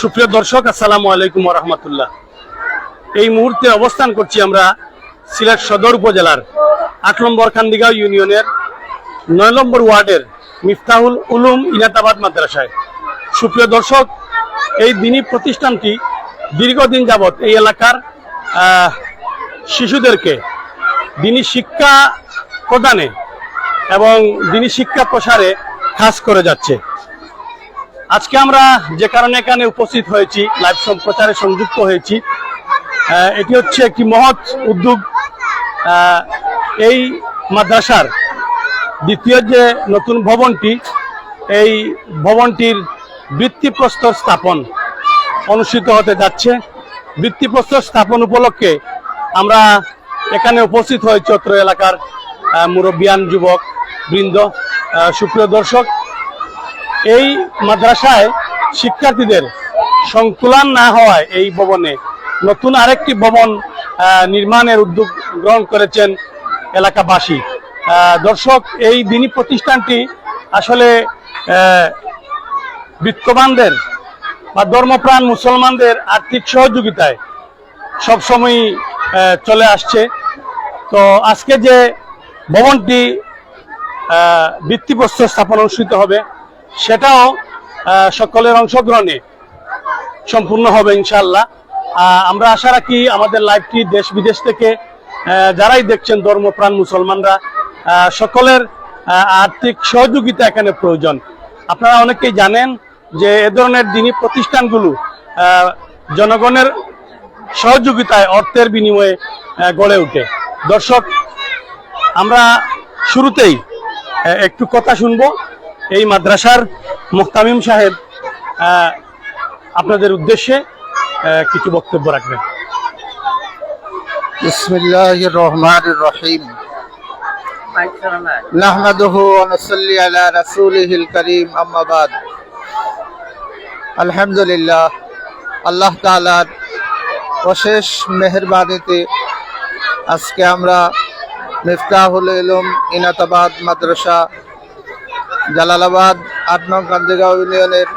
সুপ্রিয় দর্শক, আসসালামু আলাইকুম রহমতুল্লাহ এই মুহূর্তে অবস্থান করছি আমরা সিলেট সদর উপজেলার আট নম্বর খান্দিগাঁও ইউনিয়নের নয় নম্বর ওয়ার্ডের মিফতাহুল উলুম ইনাতাবাদ মাদ্রাসায়। সুপ্রিয় দর্শক, এই দিনী প্রতিষ্ঠানটি দীর্ঘদিন যাবৎ এই এলাকার শিশুদেরকে দিনী শিক্ষা প্রদানে এবং দিনী শিক্ষা প্রসারে কাজ করে যাচ্ছে। আজকে আমরা যে কারণে এখানে উপস্থিত হয়েছি লাইভ সম্প্রচারে সংযুক্ত হয়েছি এটি হচ্ছে একটি মহৎ উদ্যোগ। এই মাদ্রাসার দ্বিতীয় যে নতুন ভবনটি, এই ভবনটির ভিত্তিপ্রস্তর স্থাপন অনুষ্ঠিত হতে যাচ্ছে। ভিত্তিপ্রস্তর স্থাপন উপলক্ষে আমরা এখানে উপস্থিত হয়েছি অত্র এলাকার মুরব্বিয়ান যুবক, বৃন্দ সুপ্রিয় দর্শক। এই মাদ্রাসায় শিক্ষার্থীদের সংকুলান না হওয়ায় এই ভবনে নতুন আরেকটি ভবন নির্মাণের উদ্যোগ গ্রহণ করেছেন এলাকাবাসী। দর্শক এই দিনী প্রতিষ্ঠানটি আসলে আহ, বিত্তবানদের বা ধর্মপ্রাণ মুসলমানদের আর্থিক সহযোগিতায় সবসময় আহ, চলে আসছে। তো আজকে যে ভবনটি ভিত্তিপ্রস্তর স্থাপন অনুষ্ঠিত হবে সেটাও সকলের অংশগ্রহণে সম্পূর্ণ হবে ইনশাল্লাহ আমরা আশা রাখি আমাদের লাইভটি দেশ বিদেশ থেকে যারাই দেখছেন ধর্মপ্রাণ মুসলমানরা সকলের আর্থিক সহযোগিতা এখানে প্রয়োজন। আপনারা অনেকেই জানেন যে এ ধরনের দিনী প্রতিষ্ঠানগুলো জনগণের সহযোগিতায় অর্থের বিনিময়ে গড়ে ওঠে। দর্শক, আমরা শুরুতেই একটু কথা শুনব। এই মাদ্রাসার মুহতামিম সাহেব আহ, আপনাদের উদ্দেশ্যে আহ, কিছু বক্তব্য রাখবেন بسم الله الرحمن الرحيم نحمده ونصلي على رسوله الكريم أما بعد আলহামদুলিল্লাহ আল্লাহ তাআলার অশেষ মেহেরবানিতে আজকে আমরা মিফতাহুল ইলম ইনাতাবাদ মাদ্রাসা জালালাবাদ আট নং কান্দিগাঁও ইউনিয়নের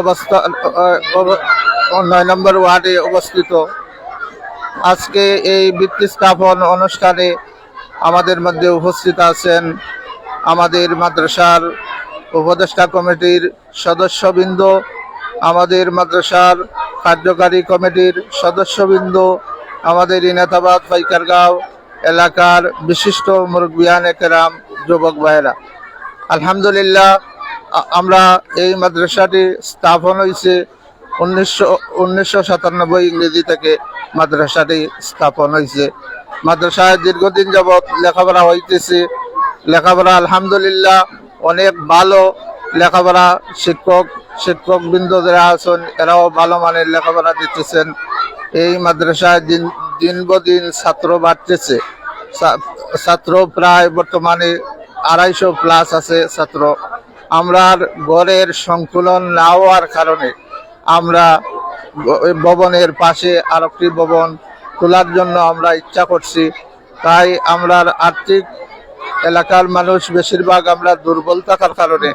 অবস্থা নয় নম্বর ওয়ার্ডে অবস্থিত। আজকে এই বৃত্তি স্থাপন অনুষ্ঠানে আমাদের মধ্যে উপস্থিত আছেন আমাদের মাদ্রাসার উপদেষ্টা কমিটির সদস্যবৃন্দ, আমাদের মাদ্রাসার কার্যকারী কমিটির সদস্যবৃন্দ, আমাদের ইনাতাবাদ পাইকারগাঁও এলাকার বিশিষ্ট মুরব্বিয়ান একরাম যুবক ভাইয়েরা, আলহামদুলিল্লাহ আমরা এই মাদ্রাসাটি স্থাপন হয়েছে উনিশশো উনিশশো সাতানব্বই ইংরেজি থেকে মাদ্রাসাটি স্থাপন হয়েছে। মাদ্রাসায় দীর্ঘদিন যাবৎ লেখাপড়া হইতেছে। লেখাপড়া আলহামদুলিল্লাহ অনেক ভালো। লেখাপড়া শিক্ষক শিক্ষক বৃন্দ যারা আছেন এরাও ভালো মানের লেখাপড়া দিতেছেন। এই মাদ্রাসায় দিন দিন দিন ছাত্র বাড়তেছে। ছাত্র প্রায় বর্তমানে আড়াইশো প্লাস আছে ছাত্র। আমরা গড়ের সংকুলন না হওয়ার কারণে আমরা ভবনের পাশে আরেকটি ভবন তোলার জন্য আমরা ইচ্ছা করছি। তাই আমরা আর্থিক এলাকার মানুষ বেশিরভাগ আমরা দুর্বল থাকার কারণে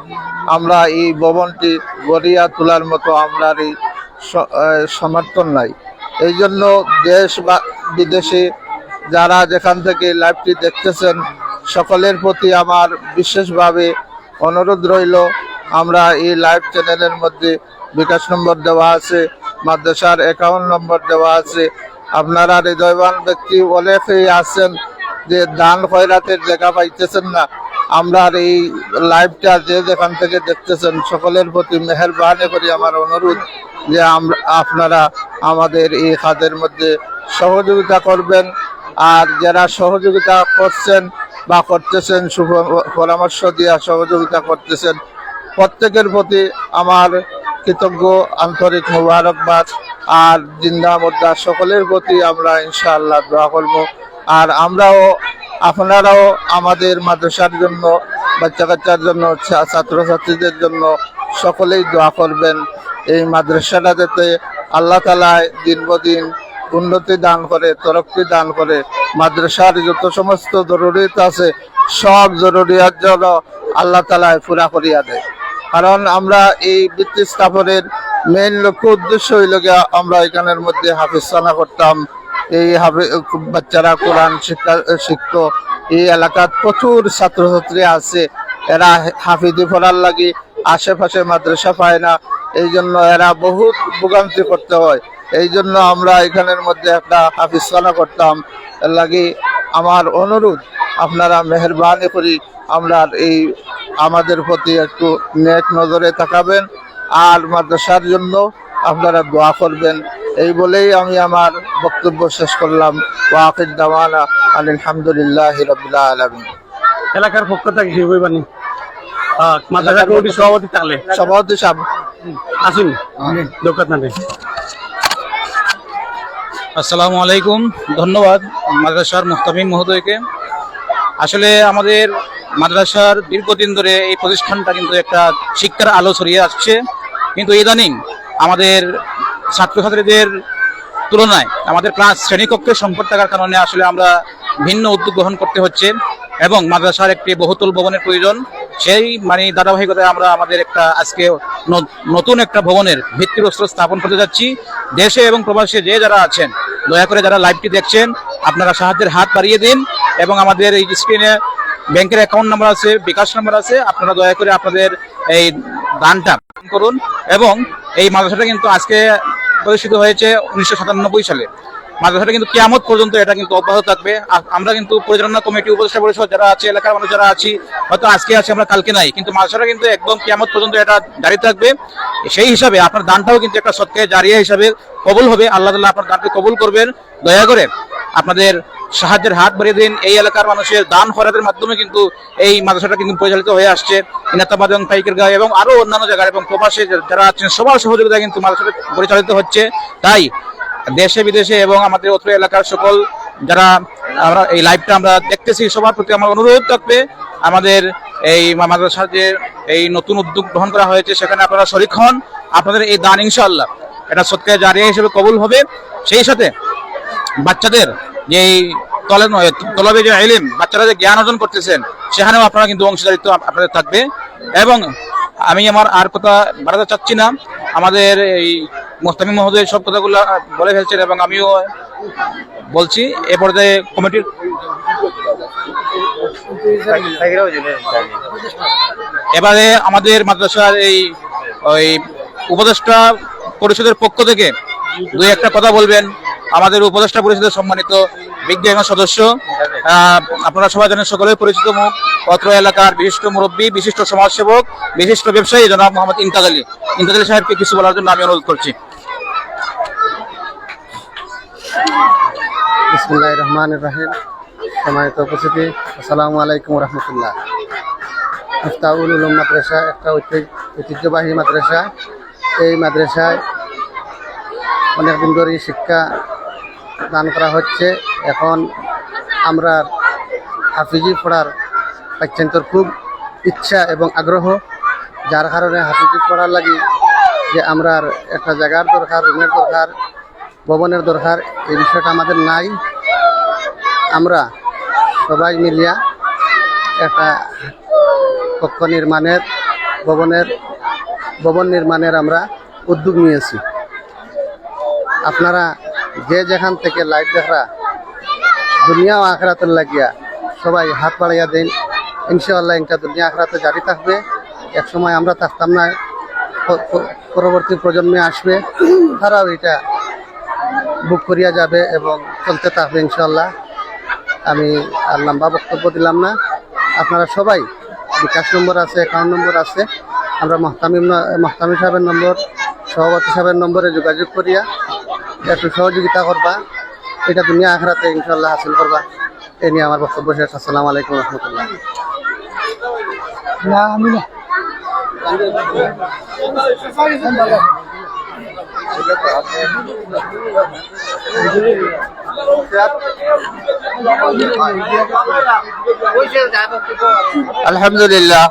আমরা এই ভবনটি গড়িয়া তোলার মতো আমরা এই সমর্থন নাই। এই জন্য দেশ বা, বিদেশে যারা যেখান থেকে লাইভটি দেখতেছেন সকলের প্রতি আমার বিশেষভাবে অনুরোধ রইল। আমরা এই লাইভ চ্যানেলের মধ্যে বিকাশ নম্বর দেওয়া আছে, মাদ্রাসার অ্যাকাউন্ট নম্বর দেওয়া আছে। আপনারা হৃদয়বান ব্যক্তি অনেকেই আছেন যে দান খয়রাতের জায়গা পাইতেছেন না। আমরা এই লাইভটা যে যেখান থেকে দেখতেছেন, সকলের প্রতি মেহরবানি করি, আমার অনুরোধ যে আমরা, আপনারা আমাদের এই খাদের মধ্যে সহযোগিতা করবেন। আর যারা সহযোগিতা করছেন বা করতেছেন শুভ পরামর্শ দিয়া সহযোগিতা করতেছেন। প্রত্যেকের প্রতি আমার কৃতজ্ঞ, আন্তরিক মুবারকবাদ। আর জিন্দা মুদ্রা সকলের প্রতি আমরা ইনশাআল্লাহ দোয়া করব। আর আমরাও, আপনারাও আমাদের মাদ্রাসার জন্য, বাচ্চা কাচ্চার জন্য, ছাত্রছাত্রীদের জন্য সকলেই দোয়া করবেন। এই মাদ্রাসাটা যাতে আল্লাহ তালায় দিন দিন উন্নতি দান করে, তরক্কি দান করে মাদ্রাসার যত সমস্ত জরুরিত আছে, সব জরুরিয়াত জন্য আল্লাহ তালায় পুরা করিয়া দেয়। কারণ আমরা এই বৃত্তি স্থাপনের মেইন লক্ষ্য, উদ্দেশ্য হইল গিয়া আমরা এখানের মধ্যে হাফিজানা করতাম। এই বাচ্চারা কোরআন শিক্ষা, শিখত। এই এলাকার প্রচুর ছাত্রছাত্রী আছে। এরা হাফিজি পড়ার লাগে আশেপাশে মাদ্রাসা পায় না। এই জন্য এরা বহুত ভোগান্তি করতে হয়। এই জন্য আমরা এখানের মধ্যে একটা হাফিজখানা করতাম। এর লাগি আমার অনুরোধ আপনারা মেহরবানি করি আমরা এই আমাদের প্রতি একটু নেক নজরে তাকাবেন আর মাদ্রাসার জন্য আপনারা দোয়া করবেন। এই বলেই আমি আমার বক্তব্য শেষ করলাম। ওয়াকিদ দাওয়ানা আলহামদুলিল্লাহ রবিল্লা এলাকার পক্ষ থেকে কি মাদ্রাসা সভাপতি থাকলে সভাপতি সাহেব। আসুন। দোকান আসসালামু আলাইকুম। ধন্যবাদ মাদ্রাসার মুহতামিম মহোদয়কে। আসলে আমাদের মাদ্রাসার দীর্ঘদিন ধরে এই প্রতিষ্ঠানটা কিন্তু একটা শিক্ষার আলো ছড়িয়ে আসছে। কিন্তু ইদানিং আমাদের ছাত্রছাত্রীদের তুলনায় আমাদের ক্লাস শ্রেণীকক্ষের সংকট থাকার কারণে আসলে আমরা ভিন্ন উদ্যোগ গ্রহণ করতে হচ্ছে এবং মাদ্রাসার একটি বহুতল ভবনের প্রয়োজন। সেই মানে ধারাবাহিকতায় আমরা আমাদের একটা আজকে নতুন একটা ভবনের ভিত্তিপ্রস্তর স্থাপন করতে যাচ্ছি। দেশে এবং প্রবাসে যে যারা আছেন, দয়া করে যারা লাইভটি দেখছেন, আপনারা সাহায্যের হাত বাড়িয়ে দিন এবং আমাদের এই স্ক্রিনে ব্যাংকের অ্যাকাউন্ট নাম্বার আছে, বিকাশ নাম্বার আছে, আপনারা দয়া করে আপনাদের এই দানটা করুন এবং এই মাদ্রাসাটা কিন্তু আজকে প্রতিষ্ঠিত হয়েছে উনিশশো সাতানব্বই সালে। মাদ্রাসাটা কিন্তু কিয়ামত পর্যন্ত এটা কিন্তু অব্যাহত থাকবে। আমরা কিন্তু পরিচালনা কমিটি উপদেষ্টা পরিষদ যারা আছে, এলাকার মানুষ যারা আছি, হয়তো আজকে আছে, আমরা কালকে নাই। কিন্তু মাদ্রাসাটা কিন্তু একদম কিয়ামত পর্যন্ত এটা জারি থাকবে। সেই হিসাবে আপনার দানটাও কিন্তু একটা সৎকে জারিয়া হিসাবে কবুল হবে। আল্লাহ তাআলা আপনার দানকে কবুল করবেন। দয়া করে আপনাদের সাহায্যের হাত বাড়িয়ে দিন। এই এলাকার মানুষের দান খরাতের মাধ্যমে কিন্তু এই মাদ্রাসাটা কিন্তু পরিচালিত হয়ে আসছে। ইনাতাবাদ এবং পাইকের গায়ে এবং আরও অন্যান্য জায়গায় এবং প্রবাসে যারা আছেন, সবার সহযোগিতা কিন্তু মাদ্রাসাটা পরিচালিত হচ্ছে। তাই দেশে, বিদেশে এবং আমাদের অত্র এলাকার সকল যারা আমরা এই লাইভটা আমরা দেখতেছি, সবার প্রতি আমার অনুরোধ থাকবে, আমাদের এই মাদ্রাসার যে এই নতুন উদ্যোগ গ্রহণ করা হয়েছে, সেখানে আপনারা শরিক হন। আপনাদের এই দান ইনশাল্লাহ এটা সত্যি জারিয়া হিসেবে কবুল হবে। সেই সাথে বাচ্চাদের যে এই তলে তলবে যে এলিম বাচ্চারা যে জ্ঞান অর্জন করতেছেন, সেখানেও আপনারা কিন্তু অংশীদারিত্ব আপনাদের থাকবে। এবং আমি আমার আর কথা বাড়াতে চাচ্ছি না। আমাদের এই মোস্তামি মহোদয় সব কথাগুলো বলে ফেলছেন এবং আমিও বলছি, এ পর্যায়ে কমিটির এবারে আমাদের মাদ্রাসার এই, ওই উপদেষ্টা পরিষদের পক্ষ থেকে দুই একটা কথা বলবেন। আমাদের উপদেষ্টা পরিষদের সম্মানিত বিজ্ঞান সদস্য আপনারা সবাই জানেন সকলের পরিচিত মুখ অত্র এলাকার বিশিষ্ট মুরব্বী, বিশিষ্ট সমাজসেবক, বিশিষ্ট ব্যবসায়ী জনাব মোহাম্মদ ইমতাজ আলী। ইমতাজ আলী সাহেবকে কিছু বলার জন্য আমি অনুরোধ করছি। বিসমুল্লাহ রহমান রাহিম সম্মানিত উপস্থিতি, আসসালামু আলাইকুম রহমতুল্লাহ। মুফতাউল উলুম মাদ্রাসা, একটা ঐতিহ্য- ঐতিহ্যবাহী মাদ্রাসা। এই মাদ্রাসায় অনেক দিন ধরেই শিক্ষা দান করা হচ্ছে। এখন আমরা হাফিজি পড়ার অত্যন্তর খুব ইচ্ছা এবং আগ্রহ, যার কারণে হাফিজি পড়ার লাগি যে আমরা একটা জায়গার দরকার, রুমের দরকার ভবনের দরকার, এই বিষয়টা আমাদের নাই। আমরা সবাই মিলিয়া একটা কক্ষ নির্মাণের, ভবনের, ভবন নির্মাণের আমরা উদ্যোগ নিয়েছি। আপনারা যে যেখান থেকে লাইট দেখা দুনিয়া ও আখরাতের লাগিয়া সবাই হাত বাড়াইয়া দিন। ইনশাআল্লাহ এটা দুনিয়া আখরাতে জারি থাকবে। এক সময় আমরা থাকতাম না পরবর্তী প্রজন্মে আসবে। তারাও এটা বুক করিয়া যাবে এবং চলতে থাকবে ইনশাল্লাহ আমি আর লম্বা বক্তব্য দিলাম না। আপনারা সবাই, বিকাশ নম্বর আছে, অ্যাকাউন্ট নম্বর আছে, আমরা মহতামিম ন- মহতামি সাহেবের নম্বর, সভাপতি সাহেবের নম্বরে যোগাযোগ করিয়া একটু সহযোগিতা করবা। এটা দুনিয়া আখড়াতে ইনশাল্লাহ হাসিল করবা। এ নিয়ে আমার বক্তব্য শেষ। আসসালামু আলাইকুম রহমতুল্লাহ। আলহামদুলিল্লাহ।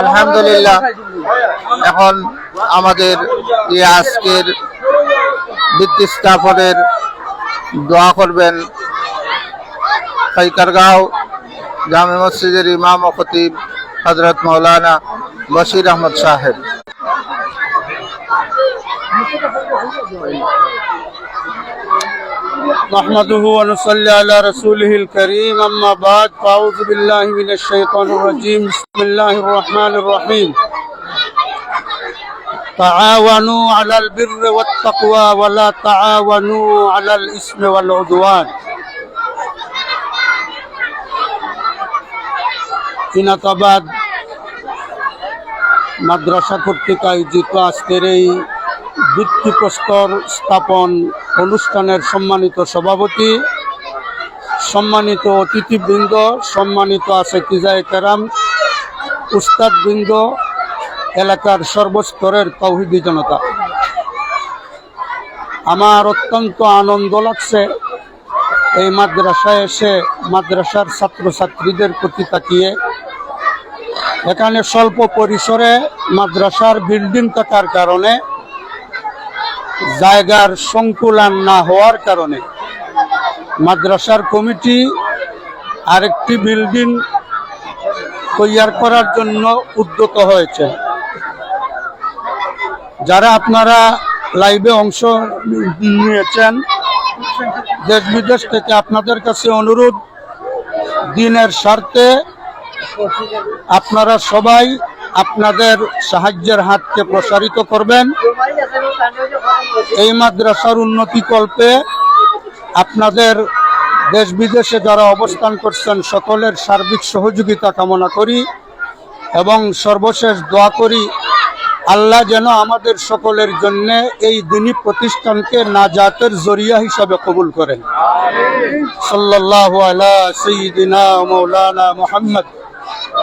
আলহামদুলিল্লাহ। এখন আমাদের এই আজকের ভিত্তি স্থাপনের দোয়া করবেন পাইকারগাঁও জামে মসজিদের ইমাম ও খতিব হজরত মৌলানা বশির আহমদ সাহেব نحمده ونصلي على رسوله الكريم أما بعد فأعوذ بالله من الشيطان الرجيم بسم الله الرحمن الرحيم تعاونوا على البر والتقوى ولا تعاونوا على الإثم والعدوان কিনাতাবাদ মাদ্রাসা কর্তৃক আয়োজিত আজকের এই ভিত্তিপ্রস্তর স্থাপন অনুষ্ঠানের সম্মানিত সভাপতি, সম্মানিত অতিথিবৃন্দ, সম্মানিত আছে কিজায় কেরাম, উস্তাদবৃন্দ, এলাকার সর্বস্তরের তৌহিদি জনতা। আমার অত্যন্ত আনন্দ লাগছে এই মাদ্রাসায় এসে মাদ্রাসার ছাত্রছাত্রীদের প্রতি তাকিয়ে এখানে স্বল্প পরিসরে মাদ্রাসার বিল্ডিং থাকার কারণে জায়গার সংকুলান না হওয়ার কারণে মাদ্রাসার কমিটি আরেকটি বিল্ডিং তৈয়ার করার জন্য উদ্যত হয়েছে। যারা আপনারা লাইভে অংশ নিয়েছেন, দেশ বিদেশ থেকে আপনাদের কাছে অনুরোধ, দিনের স্বার্থে আপনারা সবাই আপনাদের সাহায্যের হাতকে প্রসারিত করবেন। এই মাদ্রাসার উন্নতি কল্পে আপনাদের দেশ বিদেশে যারা অবস্থান করছেন, সকলের সার্বিক সহযোগিতা কামনা করি এবং সর্বশেষ দোয়া করি, আল্লাহ যেন আমাদের সকলের জন্য এই দিনী প্রতিষ্ঠানকে নাজাতের জরিয়া হিসাবে কবুল করেন। সাল্লাল্লাহু আলা সাইয়্যিদিনা মাওলানা মুহাম্মদ।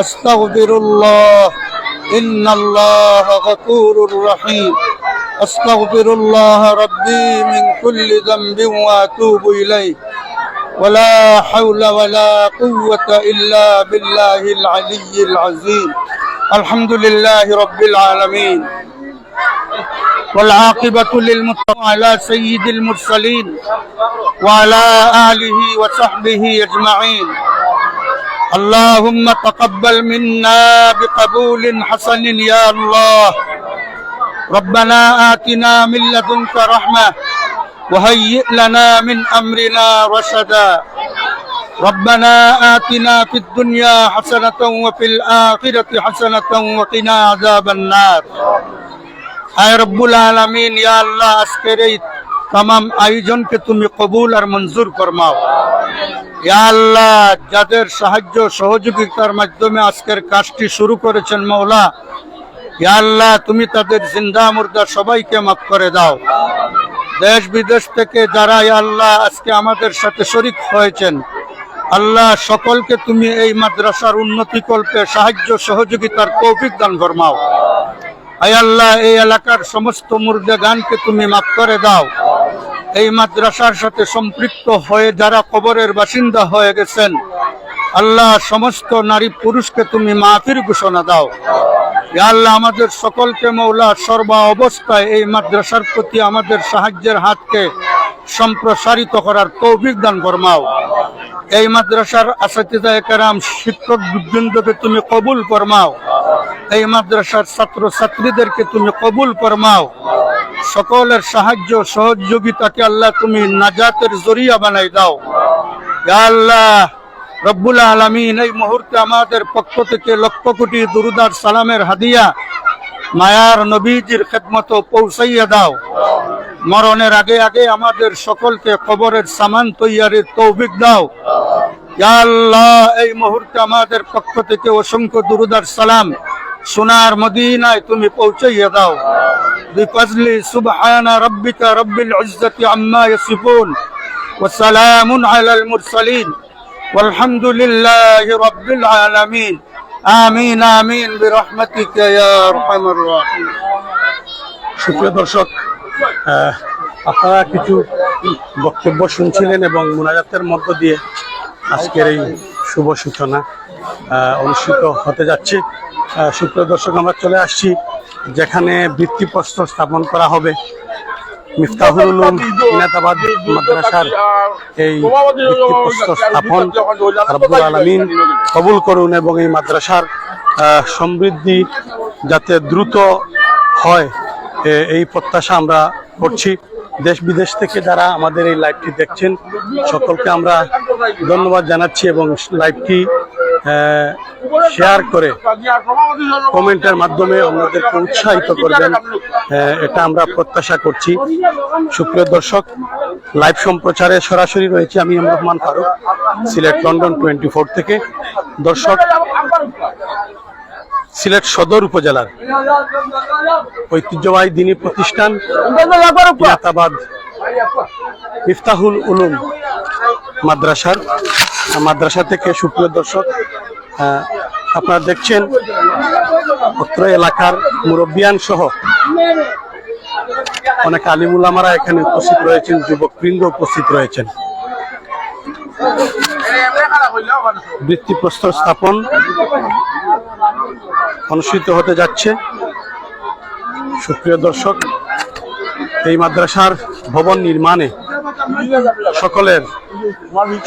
أستغفر الله. إن الله غفور رحيم. أستغفر الله ربي من كل ذنب وأتوب إليه. ولا حول ولا قوة إلا بالله العلي العظيم. الحمد لله رب العالمين. والعاقبة للمتقين على سيد المرسلين. وعلى آله وصحبه أجمعين. اللهم تقبل منا بقبول حسن يا الله ربنا آتنا من لدنك رحمة وهيئ لنا من أمرنا رشدا ربنا آتنا في الدنيا حسنة وفي الآخرة حسنة وقنا عذاب النار আয় রব্বুল আলমিন ইয়া আল্লাহ আজকের এই তাম আয়োজনকে তুমি কবুল আর মঞ্জুর করমাও আল্লাহ, যাদের সাহায্য সহযোগিতার মাধ্যমে আজকের কাজটি শুরু করেছেন মৌলা আল্লাহ, তুমি তাদের জিন্দা মুর্দা সবাইকে মাফ করে দাও। দেশ বিদেশ থেকে যারা আল্লাহ, আজকে আমাদের সাথে শরিক হয়েছেন, আল্লাহ সকলকে তুমি এই মাদ্রাসার উন্নতি কল্পে সাহায্য সহযোগিতার তৌফিক দান ফরমাও। আয় আল্লাহ, এই এলাকার সমস্ত মুর্দে গানকে তুমি মাফ করে দাও। এই মাদ্রাসার সাথে সম্পৃক্ত হয়ে যারা কবরের বাসিন্দা হয়ে গেছেন, আল্লাহ সমস্ত নারী পুরুষকে তুমি মাফির ঘোষণা দাও। আল্লাহ, আমাদের সকলকে মৌলা সর্বা অবস্থায় এই মাদ্রাসার প্রতি আমাদের সাহায্যের হাতকে সম্প্রসারিত করার তৌফিক দান ফরমাও। এই মাদ্রাসার আসাতিদা কেরাম শিক্ষক বৃন্দকে তুমি কবুল ফরমাও। এই মাদ্রাসার ছাত্র ছাত্রীদেরকে তুমি কবুল ফরমাও। সকলের সাহায্য সহযোগিতাকে আল্লাহ তুমি নাজাতের জরিয়া বানাই দাও। আল্লাহ, রব্বুল আলমিন, এই মুহূর্তে আমাদের পক্ষ থেকে লক্ষ কোটি দুরুদার সালামের হাদিয়া মায়ার নবীজির খেদমত পৌঁছাইয়া দাও। মরণের আগে আগে আমাদের সকলকে খবরের সামান তৈয়ারির তৌফিক দাও। আল্লাহ, এই মুহূর্তে আমাদের পক্ষ থেকে অসংখ্য দুরুদার সালাম সোনার মদিনায় তুমি পৌঁছাইয়া দাও বিফজলি সুবহানা রব্বিকা রব্বিল ইজ্জতি আম্মা ইয়াসিফুন ওয়া সালামুন আলাল মুরসালিন والحمد لله رب العالمين آمين آمين برحمتك يا أرحم الراحمين সুপ্রিয় দর্শক আহ, আপনারা কিছু বক্তব্য শুনছিলেন এবং মোনাজাতের মধ্য দিয়ে আজকের এই শুভ সূচনা আহ, অনুষ্ঠিত হতে যাচ্ছে। সুপ্রিয় দর্শক, আমরা চলে আসছি যেখানে ভিত্তিপ্রস্তর স্থাপন করা হবে। মিফতাহুল উলুম ইনাতাবাদ মাদ্রাসার এই ভিত্তিপ্রস্তর স্থাপন আলমিন কবুল করুন এবং এই মাদ্রাসার সমৃদ্ধি যাতে দ্রুত হয় এই প্রত্যাশা আমরা করছি। দেশ বিদেশ থেকে যারা আমাদের এই লাইভটি দেখছেন, সকলকে আমরা ধন্যবাদ জানাচ্ছি এবং লাইভটি শেয়ার করে কমেন্টের মাধ্যমে অন্যদেরকে উৎসাহিত করবেন। আহ, এটা আমরা প্রত্যাশা করছি। সুপ্রিয় দর্শক লাইভ সম্প্রচারে সরাসরি রয়েছে আমি রহমান ফারুক সিলেট লন্ডন টোয়েন্টি থেকে। দর্শক সিলেট সদর উপজেলার ঐতিহ্যবাহী দিনী প্রতিষ্ঠান ইয়াতাবাদ মিফতাহুল উলুম মাদ্রাসার। মাদ্রাসা থেকে সুপ্রিয় দর্শক আপনারা দেখছেন অত্র এলাকার মুরব্বিয়ান সহ অনেক আলিমুলামারা এখানে উপস্থিত রয়েছেন যুবক বৃন্দ উপস্থিত রয়েছেন। বৃত্তি বৃত্তিপ্রস্তর স্থাপন অনুষ্ঠিত হতে যাচ্ছে। সুপ্রিয় দর্শক, এই মাদ্রাসার ভবন নির্মাণে সকলের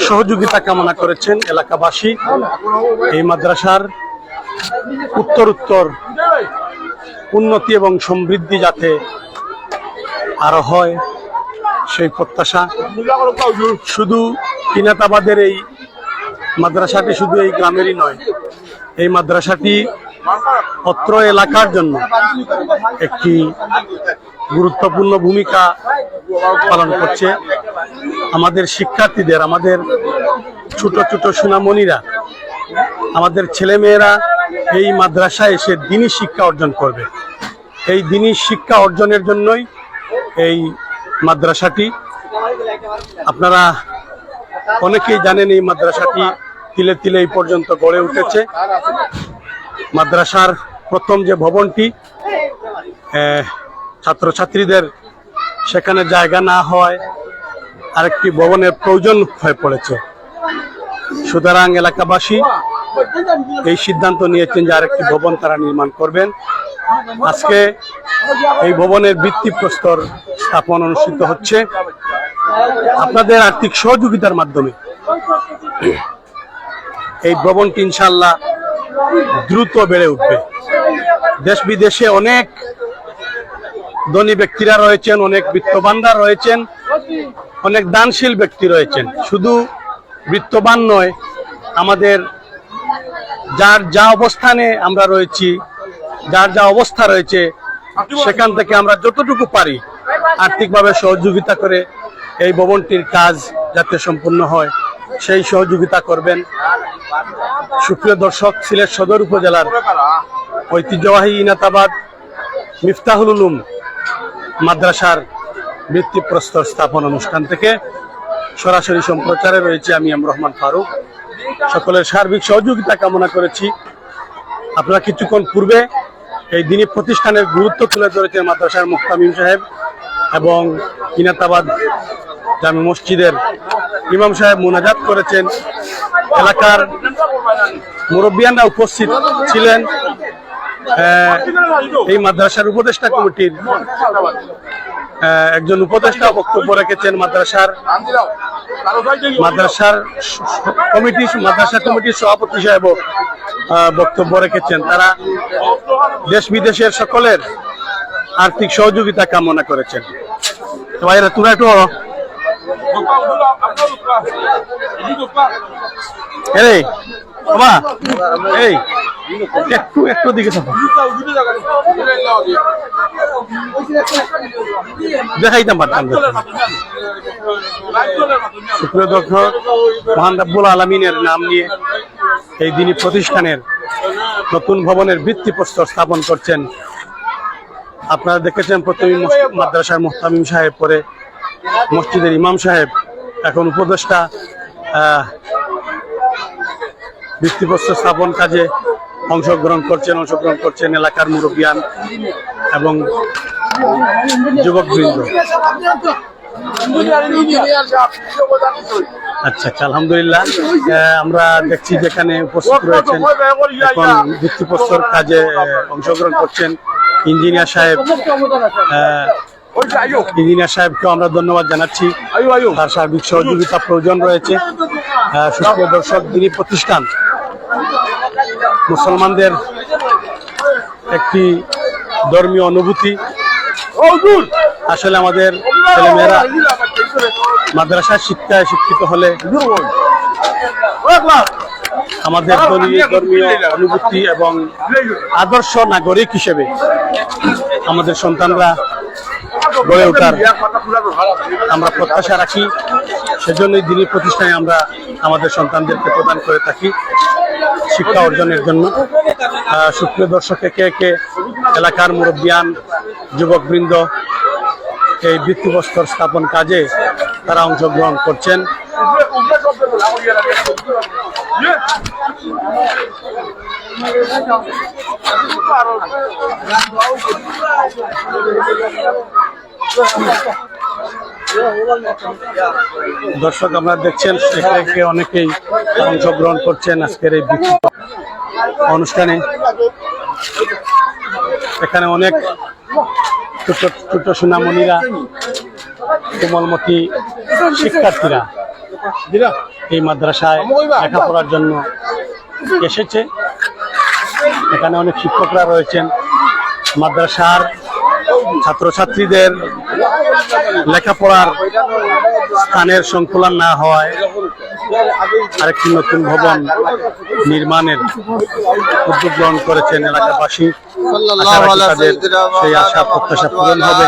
সহযোগিতা কামনা করেছেন এলাকাবাসী। এই মাদ্রাসার উত্তর উত্তর উন্নতি এবং সমৃদ্ধি যাতে আরও হয়, সেই প্রত্যাশা শুধু কিনাতাবাদের এই মাদ্রাসাটি শুধু এই গ্রামেরই নয়, এই মাদ্রাসাটি অত্র এলাকার জন্য একটি গুরুত্বপূর্ণ ভূমিকা পালন করছে আমাদের শিক্ষার্থীদের, আমাদের ছোট ছোট সুনামণিরা, আমাদের ছেলেমেয়েরা এই মাদ্রাসায় এসে দিনই শিক্ষা অর্জন করবে। এই দিনই শিক্ষা অর্জনের জন্যই এই মাদ্রাসাটি। আপনারা অনেকেই জানেন এই মাদ্রাসাটি তিলে তিলে এই পর্যন্ত গড়ে উঠেছে। মাদ্রাসার প্রথম যে ভবনটি ছাত্রছাত্রীদের সেখানে জায়গা না হওয়ায় আরেকটি ভবনের প্রয়োজন হয়ে পড়েছে। সুতরাং এলাকাবাসী এই সিদ্ধান্ত নিয়েছেন যে আরেকটি ভবন তারা নির্মাণ করবেন। আজকে এই ভবনের ভিত্তিপ্রস্তর স্থাপন অনুষ্ঠিত হচ্ছে। আপনাদের আর্থিক সহযোগিতার মাধ্যমে। এই ভবনটি ইনশাল্লাহ দ্রুত বেড়ে উঠবে। দেশ বিদেশে অনেক ধনী ব্যক্তিরা রয়েছেন, অনেক বিত্তবানরা রয়েছেন, অনেক দানশীল ব্যক্তি রয়েছেন। শুধু বৃত্তবান নয়, আমাদের যার যা অবস্থানে আমরা রয়েছি, যার যা অবস্থা রয়েছে, সেখান থেকে আমরা যতটুকু পারি আর্থিকভাবে সহযোগিতা করে এই ভবনটির কাজ যাতে সম্পূর্ণ হয়, সেই সহযোগিতা করবেন। সুপ্রিয় দর্শক, সিলেট সদর উপজেলার ঐতিহ্যবাহী ইনাতাবাদ মিফতাহুল উলুম মাদ্রাসার ভিত্তিপ্রস্তর স্থাপন অনুষ্ঠান থেকে সরাসরি সম্প্রচারে রয়েছে আমি এম রহমান ফারুক। সকলের সার্বিক সহযোগিতা কামনা করেছি। আপনারা কিছুক্ষণ পূর্বে এই দিনী প্রতিষ্ঠানের গুরুত্ব তুলে ধরেছেন মাদ্রাসার মুক্তামিম সাহেব। এবং কিনাতাবাদ জামি মসজিদের ইমাম সাহেব মোনাজাত করেছেন। এলাকার মুরব্বিয়ানরা উপস্থিত ছিলেন। এই মাদ্রাসার উপদেষ্টা কমিটির একজন উপদেষ্টা বক্তব্য রেখেছেন মাদ্রাসার মাদ্রাসার কমিটি, মাদ্রাসা কমিটির সভাপতি সাহেব বক্তব্য রেখেছেন। তারা দেশ বিদেশের সকলের আর্থিক সহযোগিতা কামনা করেছেন। তো ভাইরা তোমরা একটু দেখাইতাম সুপ্রিয় দর্শক আলমিনের নাম নিয়ে এই দিনী প্রতিষ্ঠানের নতুন ভবনের ভিত্তিপ্রস্তর স্থাপন করছেন আপনারা দেখেছেন প্রথমে মাদ্রাসার মোহতামিম সাহেব পরে মসজিদের ইমাম সাহেব এখন উপদেষ্টা আহ, ভিত্তিপ্রস্তর স্থাপন কাজে অংশগ্রহণ করছেন অংশগ্রহণ করছেন এলাকার মুরব্বিয়ান এবং যুবকবৃন্দ। আচ্ছা আচ্ছা আলহামদুলিল্লাহ। আমরা দেখছি যেখানে উপস্থিত রয়েছেন। এখন ভিত্তিপ্রস্তর কাজে অংশগ্রহণ করছেন ইঞ্জিনিয়ার সাহেব ইঞ্জিনিয়ার সাহেবকেও আমরা ধন্যবাদ জানাচ্ছি। তার সার্বিক সহযোগিতা প্রয়োজন রয়েছে। সুপ্রিয় দর্শক দিনী প্রতিষ্ঠান মুসলমানদের একটি ধর্মীয় অনুভূতি। আসলে আমাদের ছেলেমেয়েরা মাদ্রাসার শিক্ষায় শিক্ষিত হলে আমাদের ধর্মীয় ধর্মীয় অনুভূতি এবং আদর্শ নাগরিক হিসেবে আমাদের সন্তানরা গড়ে ওঠার আমরা প্রত্যাশা রাখি সেজন্যই দিনী প্রতিষ্ঠানে আমরা আমাদের সন্তানদেরকে প্রদান করে থাকি শিক্ষা অর্জনের জন্য। সুপ্রিয় দর্শক একে একে এলাকার মুরব্বিয়ান যুবকবৃন্দ এই ভিত্তিপ্রস্তর স্থাপন কাজে তারা অংশগ্রহণ করছেন। দর্শক, আপনারা দেখছেন একে অনেকেই অংশগ্রহণ করছেন আজকের এই অনুষ্ঠানে। এখানে অনেক ছোট ছোট সোনামণিরা, কোমলমতি শিক্ষার্থীরা এই মাদ্রাসায় লেখাপড়ার জন্য এসেছে। এখানে অনেক শিক্ষকরা রয়েছেন। মাদ্রাসার ছাত্রছাত্রীদের লেখাপড়ার স্থানের সংকুলন না হওয়ায় আরেকটি নতুন ভবন নির্মাণের উদ্যোগ গ্রহণ করেছেন এলাকাবাসী। সেই আশা প্রত্যাশা পূরণ হবে।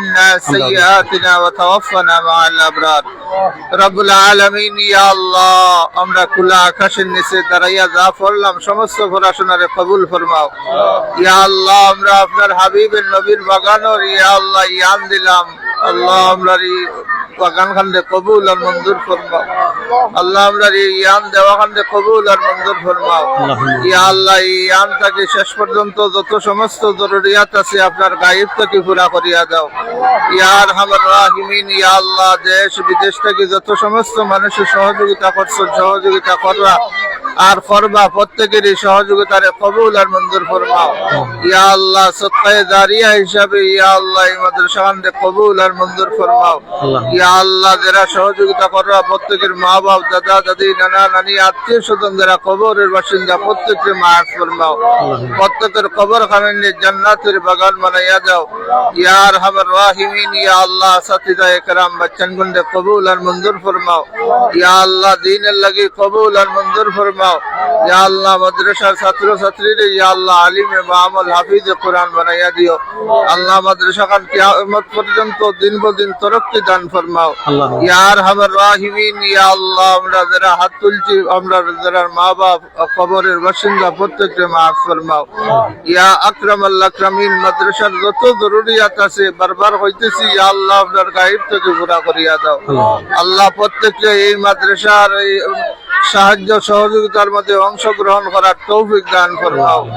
عنا سيئاتنا وتوفنا مع الابرار رب العالمين يا الله আমরা খোলা আকাশের নিচে দাঁড়াইয়া যা পড়লাম সমস্ত পড়াশোনারে কবুল ফরমাও ইয়া আল্লাহ আমরা আপনার হাবিবের নবীর বাগানোর ইয়া আল্লাহ ইয়ান দিলাম আল্লাহ আমরা এই বাগান খান্দে কবুল আর মঞ্জুর ফরমাও আল্লাহ আমরা ইয়ান দেওয়া খান্দে কবুল আর মঞ্জুর ফরমাও। ইয়া আল্লাহ এই ইয়ানটাকে শেষ পর্যন্ত যত সমস্ত জরুরিয়াত আছে আপনার গাইব থেকে পুরা করিয়া দাও। ইয়ার হামার রাহিমিন ইয়া আল্লাহ দেশ বিদেশ থেকে যত সমস্ত মানুষের সহযোগিতা করছ সহযোগিতা করবা আর করবা প্রত্যেকেরই সহযোগিতারে কবুল আর মঞ্জুর ফরমাও। ইয়া আল্লাহ সত্তায় দাঁড়িয়া হিসাবে ইয়া আল্লাহ এই মাদ্রাসা খান্দে কবুল আর মঞ্জুর ফরমাও। ইয়া আল্লাহ যারা সহযোগিতা করবা প্রত্যেকের মা বাপ দাদা দাদি নানা নানি আত্মীয় স্বজন যারা কবরের বাসিন্দা প্রত্যেককে মাফ ফরমাও প্রত্যেকের কবর খানে জান্নাতের বাগান বানাইয়া দাও। ইয়ার হামার রাহিমিন ইয়া আল্লাহ সাথীরা একরাম বাচ্চান গুন্ডে কবুল আর মঞ্জুর ফরমাও। ইয়া আল্লাহ দিনের লাগি কবুল আর মঞ্জুর ফরমাও। ইয়া আল্লাহ মাদ্রাসার ছাত্র ছাত্রীরে ইয়া আল্লাহ আলিমে মামল হাফিজ কোরআন বানাইয়া দিও। আল্লাহ মাদ্রাসা খান কিয়ামত পর্যন্ত দিন বদিন তরক্কি দান ফরমাও। ইয়ার হামার রাহিমিন ইয়া আল্লাহ আমরা যারা হাত তুলছি, আমরা যারা মা বাপ, কবরের বাসিন্দা, প্রত্যেককে ফরমাও। ইয়া আকরাম আল্লাহ মাদ্রাসার যত জরুরিয়াত আছে, বারবার হইতেছি ইয়া আল্লাহ, আপনার গাইব থেকে পুরা করিয়া দাও। আল্লাহ প্রত্যেককে এই মাদ্রাসার এই সাহায্য, সহযোগিতার মধ্যে অংশগ্রহণ করার তৌফিক দান ফরমাও।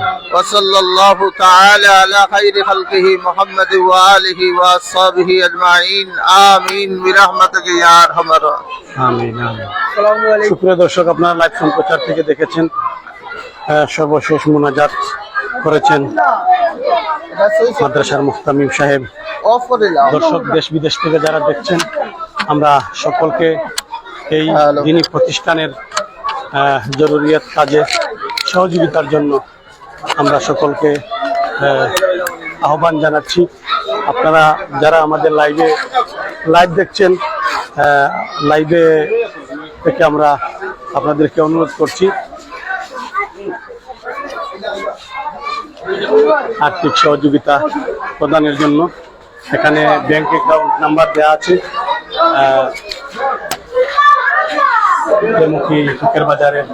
আসহাবিহি আজমাইন। আমিন। বিরহমাতিকা ইয়া আরহামার রাহিমিন আমিন আমিন সুপ্রিয় দর্শক আপনারা লাইভ সম্প্রচার থেকে দেখেছেন সর্বশেষ মোনাজাত করেছেন মাদ্রাসার মুস্তামিম সাহেব। দর্শক দেশ বিদেশ থেকে যারা দেখছেন আমরা সকলকে এই দিনী প্রতিষ্ঠানের জরুরিয়াত কাজে সহযোগিতার জন্য আমরা সকলকে আহ্বান জানাচ্ছি। আপনারা যারা আমাদের লাইভে লাইভ দেখছেন লাইভে থেকে আমরা আপনাদেরকে অনুরোধ করছি। আর্থিক সহযোগিতা প্রদানের জন্য। এখানে ব্যাংক অ্যাকাউন্ট নাম্বার দেওয়া আছে। মুখী ফুকের বাজারের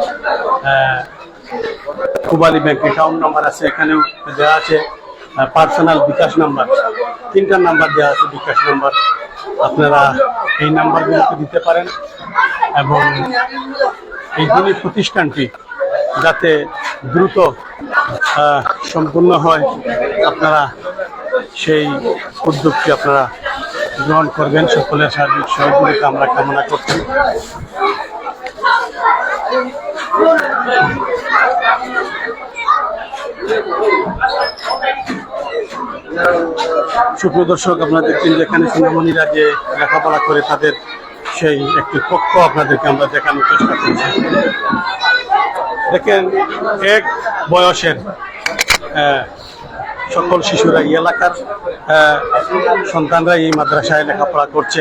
কুবালি ব্যাংক অ্যাকাউন্ট নাম্বার আছে, এখানেও দেওয়া আছে। পার্সোনাল বিকাশ নাম্বার তিনটা নাম্বার দেওয়া আছে বিকাশ নাম্বার আপনারা এই নাম্বারগুলোকে দিতে পারেন এবং এই প্রতিষ্ঠানটি যাতে দ্রুত সম্পূর্ণ হয়, আপনারা সেই উদ্যোগটি আপনারা গ্রহণ করবেন। সকলের সার্বিক সহযোগিতা আমরা কামনা করছি। সুপ্রিয় দর্শক আপনারা দেখছেন যে এখানে সুন্দরমণিরা যে লেখাপড়া করে তাদের সেই একটি পক্ষ আপনাদেরকে আমরা দেখানোর চেষ্টা করছি। দেখেন, এক বয়সের সকল শিশুরা এই এলাকার সন্তানরা এই মাদ্রাসায় লেখাপড়া করছে।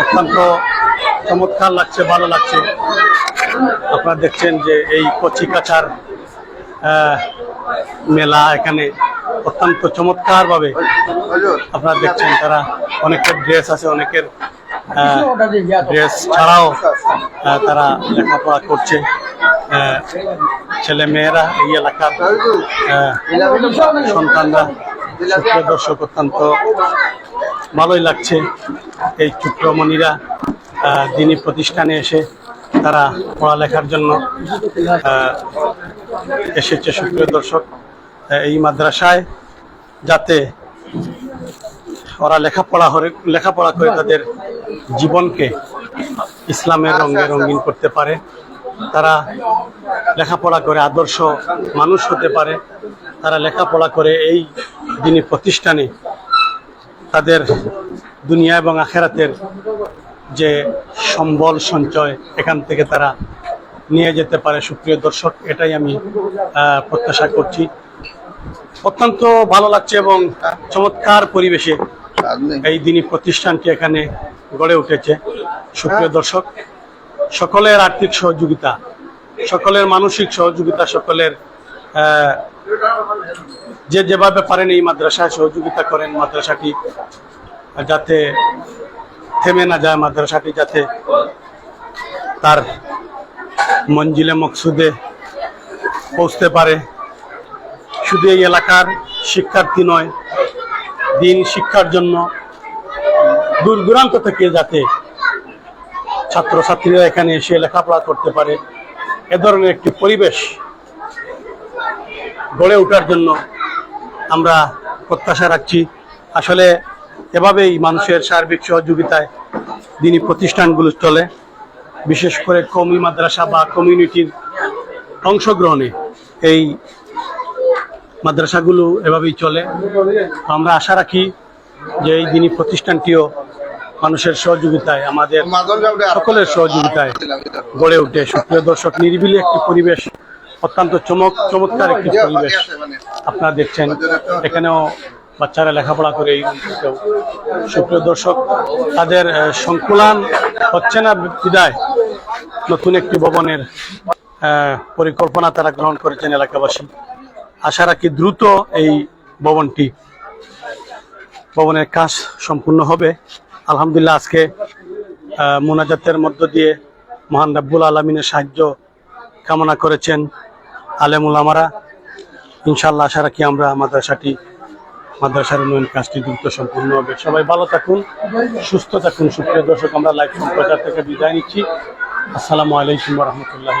অত্যন্ত চমৎকার লাগছে, ভালো লাগছে। আপনারা দেখছেন যে এই কচি কাছার মেলা এখানে অত্যন্ত চমৎকার ভাবে আপনারা দেখছেন, তারা অনেকের ড্রেস আছে, অনেকের ড্রেস ছাড়াও তারা লেখাপড়া করছে। ছেলে মেয়েরা এই এলাকার সন্তানরা দর্শক, অত্যন্ত ভালোই লাগছে। এই চুক্রমণিরা দিনী প্রতিষ্ঠানে এসে তারা পড়ালেখার জন্য এসেছে, সুপ্রিয় দর্শক, এই মাদ্রাসায় যাতে ওরা লেখাপড়া লেখাপড়া করে তাদের জীবনকে ইসলামের রঙে রঙিন করতে পারে, তারা লেখাপড়া করে আদর্শ মানুষ হতে পারে, তারা লেখাপড়া করে এই দিনী প্রতিষ্ঠানে তাদের দুনিয়া এবং আখেরাতের যে সম্বল সঞ্চয়, এখান থেকে তারা নিয়ে যেতে পারে সুপ্রিয় দর্শক, এটাই আমি প্রত্যাশা করছি। অত্যন্ত ভালো লাগছে এবং চমৎকার পরিবেশে এই দিনই প্রতিষ্ঠানটি এখানে গড়ে উঠেছে। সুপ্রিয় দর্শক, সকলের আর্থিক সহযোগিতা, সকলের মানসিক সহযোগিতা, সকলের যে যেভাবে পারেন এই মাদ্রাসায় সহযোগিতা করেন মাদ্রাসাটি, যাতে থেমে না যায় মাদ্রাসাটি, যাতে তার মঞ্জিলে মকসুদে পৌঁছতে পারে। শুধু এই এলাকার শিক্ষার্থী নয়, দিন শিক্ষার জন্য দূর দূরান্ত থেকে যাতে ছাত্রছাত্রীরা এখানে এসে লেখাপড়া করতে পারে। এ ধরনের একটি পরিবেশ গড়ে ওঠার জন্য আমরা প্রত্যাশা রাখছি। আসলে এভাবেই মানুষের সার্বিক সহযোগিতায় দিনই প্রতিষ্ঠানগুলো চলে। বিশেষ করে কমি মাদ্রাসা বা কমিউনিটির অংশগ্রহণে এই মাদ্রাসাগুলো এভাবেই চলে। আমরা আশা রাখি যে এই দিনী প্রতিষ্ঠানটিও মানুষের সহযোগিতায়, আমাদের সকলের সহযোগিতায় গড়ে উঠে। সুপ্রিয় দর্শক, নিরিবিলি একটি পরিবেশ, অত্যন্ত চমক চমৎকার একটি পরিবেশ আপনারা দেখছেন। এখানেও বাচ্চারা লেখাপড়া করে এই। সুপ্রিয় দর্শক, তাদের সংকুলান হচ্ছে না বিদায়? নতুন একটি ভবনের পরিকল্পনা তারা গ্রহণ করেছেন এলাকাবাসী। আশা রাখি দ্রুত এই ভবনটি, ভবনের কাজ সম্পূর্ণ হবে। আলহামদুলিল্লাহ আজকে মোনাজাতের মধ্য দিয়ে মহান রাব্বুল আলমিনের সাহায্য কামনা করেছেন আলেমুল আমারা। ইনশাল্লাহ আশা রাখি আমরা মাদ্রাসাটি মাদ্রাসার উন্নয়ন কাজটি দ্রুত সম্পূর্ণ হবে। সবাই ভালো থাকুন, সুস্থ থাকুন। সুপ্রিয় দর্শক, আমরা লাইভ সম্প্রচার থেকে বিদায় নিচ্ছি। আসসালামু আলাইকুম রহমতুল্লাহ